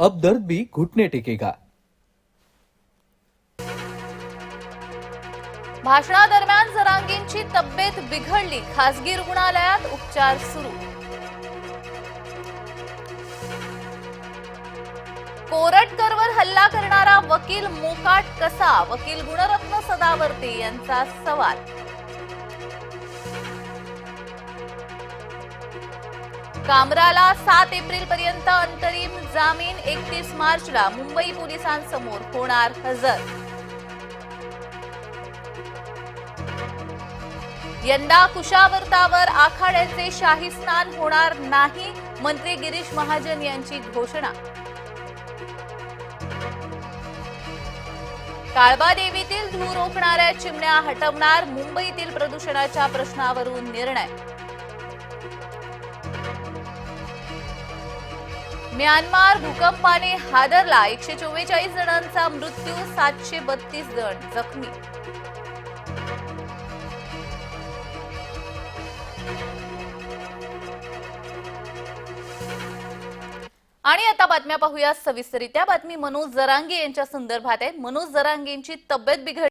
अब दर्द भी घुटने टेकेगा। भाषणादरम्यान जरांगींची तब्येत बिघडली. खासगी रुग्णालयात उपचार सुरू. कोरटकरवर हल्ला करणारा वकील मोकाट कसा? वकील गुणरत्न सदावर्ती यांचा सवाल. कामराला सात एप्रिल पर्यंत अंतरिम जामीन एकतीस मार्चला मुंबई पोलिसांसमोर होणार हजर. यंदा कुशावर्तावर आखाड्याचे शाही स्नान होणार नाही मंत्री गिरीश महाजन यांची घोषणा. काळबादेवीतील धूर रोखणाऱ्या चिमण्या हटवणार मुंबईतील प्रदूषणाच्या प्रश्नावरून निर्णय. म्यानमार भूकंपाने हादरला एकशे चव्वेचाळीस जणांचा मृत्यू सातशे बत्तीस जण जखमी. आणि आता बातम्या पाहूया सविस्तरित्या बातमी मनोज जरांगे यांच्या संदर्भात आहे. मनोज जरांगेंची तब्येत बिघड